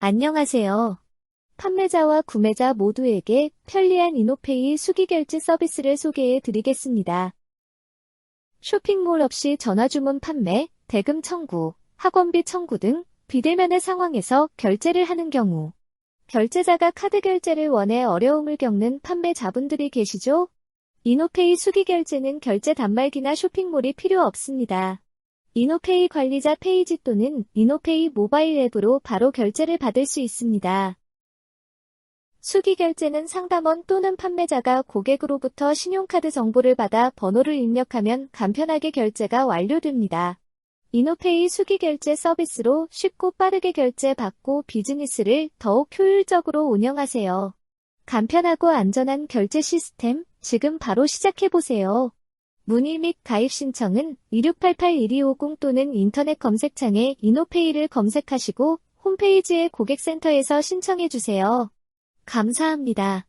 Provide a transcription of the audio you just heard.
안녕하세요. 판매자와 구매자 모두에게 편리한 이노페이 수기결제 서비스를 소개해 드리겠습니다. 쇼핑몰 없이 전화주문 판매, 대금 청구, 학원비 청구 등 비대면의 상황에서 결제를 하는 경우 결제자가 카드 결제를 원해 어려움을 겪는 판매자분들이 계시죠? 이노페이 수기결제는 결제 단말기나 쇼핑몰이 필요 없습니다. 이노페이 관리자 페이지 또는 이노페이 모바일 앱으로 바로 결제를 받을 수 있습니다. 수기 결제는 상담원 또는 판매자가 고객으로부터 신용카드 정보를 받아 번호를 입력하면 간편하게 결제가 완료됩니다. 이노페이 수기 결제 서비스로 쉽고 빠르게 결제 받고 비즈니스를 더욱 효율적으로 운영하세요. 간편하고 안전한 결제 시스템 지금 바로 시작해보세요. 문의 및 가입 신청은 2688-1250 또는 인터넷 검색창에 이노페이를 검색하시고 홈페이지의 고객센터에서 신청해 주세요. 감사합니다.